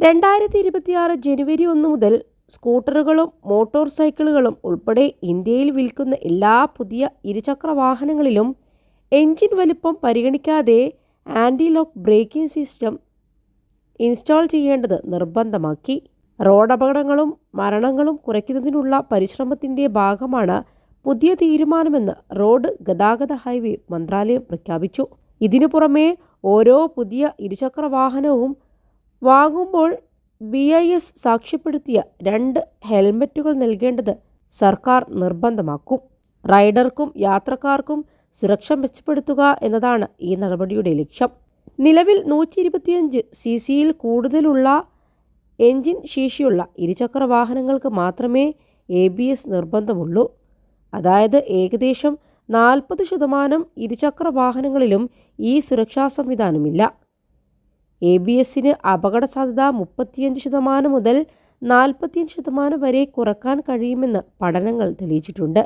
രണ്ടായിരത്തി ഇരുപത്തിയാറ് ജനുവരി ഒന്ന് മുതൽ സ്കൂട്ടറുകളും മോട്ടോർ സൈക്കിളുകളും ഉൾപ്പെടെ ഇന്ത്യയിൽ വിൽക്കുന്ന എല്ലാ പുതിയ ഇരുചക്ര വാഹനങ്ങളിലും എഞ്ചിൻ വലുപ്പം പരിഗണിക്കാതെ anti lock braking system install ചെയ്യേണ്ടത് നിർബന്ധമാക്കി. റോഡപകടങ്ങളും മരണങ്ങളും കുറയ്ക്കുന്നതിനുള്ള പരിശ്രമത്തിന്റെ ഭാഗമാണ് പുതിയ തീരുമാനമെന്ന് റോഡ് ഗതാഗത ഹൈവേ മന്ത്രാലയം പ്രഖ്യാപിച്ചു. ഇതിനു പുറമെ ഓരോ പുതിയ ഇരുചക്ര വാഹനവും വാങ്ങുമ്പോൾ ബി ഐ എസ് സാക്ഷ്യപ്പെടുത്തിയ രണ്ട് ഹെൽമറ്റുകൾ നൽകേണ്ടത് സർക്കാർ നിർബന്ധമാക്കും. റൈഡർക്കും യാത്രക്കാർക്കും സുരക്ഷ മെച്ചപ്പെടുത്തുക എന്നതാണ് ഈ നടപടിയുടെ ലക്ഷ്യം. നിലവിൽ നൂറ്റി ഇരുപത്തിയഞ്ച് സി സിയിൽ കൂടുതലുള്ള എൻജിൻ ശേഷിയുള്ള ഇരുചക്ര വാഹനങ്ങൾക്ക് മാത്രമേ എ ബി എസ് നിർബന്ധമുള്ളൂ. അതായത് ഏകദേശം നാൽപ്പത് ശതമാനം ഇരുചക്ര വാഹനങ്ങളിലും ഈ സുരക്ഷാ സംവിധാനമില്ല. എ ബി എസിന് അപകട സാധ്യത മുപ്പത്തിയഞ്ച് ശതമാനം മുതൽ നാൽപ്പത്തിയഞ്ച് ശതമാനം വരെ കുറയ്ക്കാൻ കഴിയുമെന്ന് പഠനങ്ങൾ തെളിയിച്ചിട്ടുണ്ട്.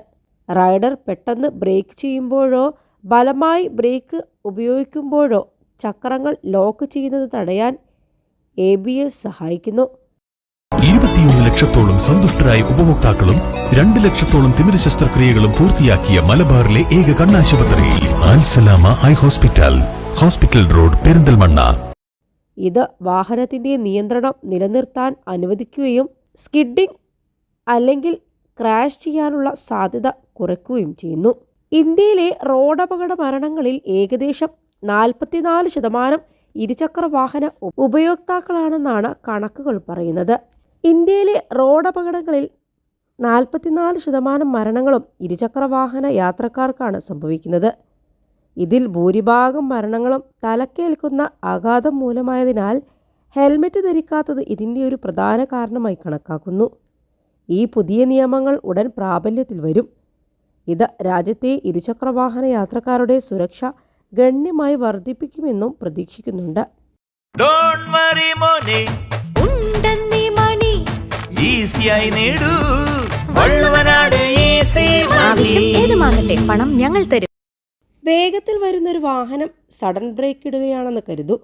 റൈഡർ പെട്ടെന്ന് ബ്രേക്ക് ചെയ്യുമ്പോഴോ ബലമായി ബ്രേക്ക് ഉപയോഗിക്കുമ്പോഴോ ചക്രങ്ങൾ ലോക്ക് ചെയ്യുന്നത് തടയാൻ എ ബി എസ് സഹായിക്കുന്നു. ഇരുപത്തിയൊന്ന് ലക്ഷത്തോളം സന്തുഷ്ടരായ ഉപഭോക്താക്കളും രണ്ട് ലക്ഷത്തോളം തിമിര ശസ്ത്രക്രിയകളും പൂർത്തിയാക്കിയ മലബാറിലെ ഏക കണ്ണാശുപത്രി Al Salama eye hospital hospital road Perinthalmanna. ഇത് വാഹനത്തിന്റെ നിയന്ത്രണം നിലനിർത്താൻ അനുവദിക്കുകയും സ്കിഡിംഗ് അല്ലെങ്കിൽ ക്രാഷ് ചെയ്യാനുള്ള സാധ്യത കുറയ്ക്കുകയും ചെയ്യുന്നു. ഇന്ത്യയിലെ റോഡപകട മരണങ്ങളിൽ ഏകദേശം നാൽപ്പത്തിനാല് ശതമാനം ഇരുചക്ര വാഹന ഉപയോക്താക്കളാണെന്നാണ് കണക്കുകൾ പറയുന്നത്. ഇന്ത്യയിലെ റോഡപകടങ്ങളിൽ നാൽപ്പത്തിനാല് ശതമാനം മരണങ്ങളും ഇരുചക്ര വാഹന യാത്രക്കാർക്കാണ് സംഭവിക്കുന്നത്. ഇതിൽ ഭൂരിഭാഗം മരണങ്ങളും തലക്കേൽക്കുന്ന ആഘാതം മൂലമായതിനാൽ ഹെൽമെറ്റ് ധരിക്കാത്തത് ഇതിന്റെ ഒരു പ്രധാന കാരണമായി കണക്കാക്കുന്നു. ഈ പുതിയ നിയമങ്ങൾ ഉടൻ പ്രാബല്യത്തിൽ വരും. ഇത് രാജ്യത്തെ ഇരുചക്ര വാഹന യാത്രക്കാരുടെ സുരക്ഷ ഗണ്യമായി വർദ്ധിപ്പിക്കുമെന്നും പ്രതീക്ഷിക്കുന്നുണ്ട്. ഏതുമാകട്ടെ പണം ഞങ്ങൾ തരും. വേഗത്തിൽ വരുന്നൊരു വാഹനം സഡൻ ബ്രേക്ക് ഇടുകയാണെന്ന് കരുതൂ.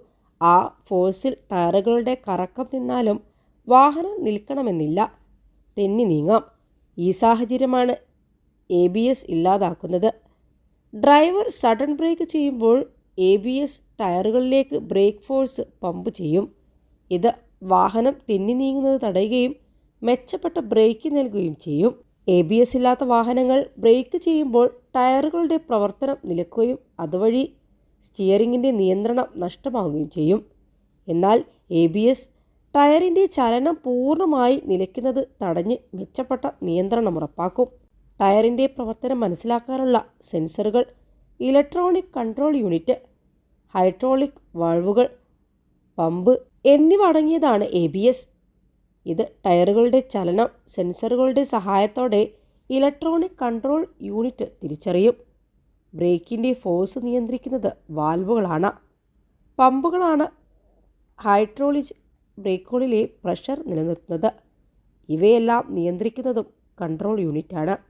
ആ ഫോഴ്സിൽ ടയറുകളുടെ കറക്കം നിന്നാലും വാഹനം നിൽക്കണമെന്നില്ല. തെന്നി നീങ്ങാം. ഈ സാഹചര്യമാണ് എ ബി എസ് ഇല്ലാതാക്കുന്നത്. ഡ്രൈവർ സഡൻ ബ്രേക്ക് ചെയ്യുമ്പോൾ എ ബി എസ് ടയറുകളിലേക്ക് ബ്രേക്ക് ഫോഴ്സ് പമ്പ് ചെയ്യും. ഇത് വാഹനം തെന്നി നീങ്ങുന്നത് തടയുകയും മെച്ചപ്പെട്ട ബ്രേക്ക് നൽകുകയും ചെയ്യും. എ ബി എസ് ഇല്ലാത്ത വാഹനങ്ങൾ ബ്രേക്ക് ചെയ്യുമ്പോൾ ടയറുകളുടെ പ്രവർത്തനം നിലക്കുകയും അതുവഴി സ്റ്റിയറിങ്ങിന്റെ നിയന്ത്രണം നഷ്ടമാവുകയും ചെയ്യും. എന്നാൽ എ ബി എസ് ടയറിന്റെ ചലനം പൂർണമായി നിലയ്ക്കുന്നത് തടഞ്ഞ് മെച്ചപ്പെട്ട നിയന്ത്രണം ഉറപ്പാക്കും. ടയറിന്റെ പ്രവർത്തനം മനസ്സിലാക്കാനുള്ള സെൻസറുകൾ ഇലക്ട്രോണിക് കൺട്രോൾ യൂണിറ്റ് ഹൈഡ്രോളിക് വാൾവുകൾ പമ്പ് എന്നിവ അടങ്ങിയതാണ് എ ബി എസ്. ഇത് ടയറുകളുടെ ചലനം സെൻസറുകളുടെ സഹായത്തോടെ ഇലക്ട്രോണിക് കൺട്രോൾ യൂണിറ്റ് തിരിച്ചറിയും. ബ്രേക്കിന്റെ ഫോഴ്സ് നിയന്ത്രിക്കുന്നത് വാൽവുകളാണ്. പമ്പുകളാണ് ഹൈഡ്രോളിജ് ബ്രേക്കുകളിലെ പ്രഷർ നിലനിർത്തുന്നത്. ഇവയെല്ലാം നിയന്ത്രിക്കുന്നതും കൺട്രോൾ യൂണിറ്റാണ്.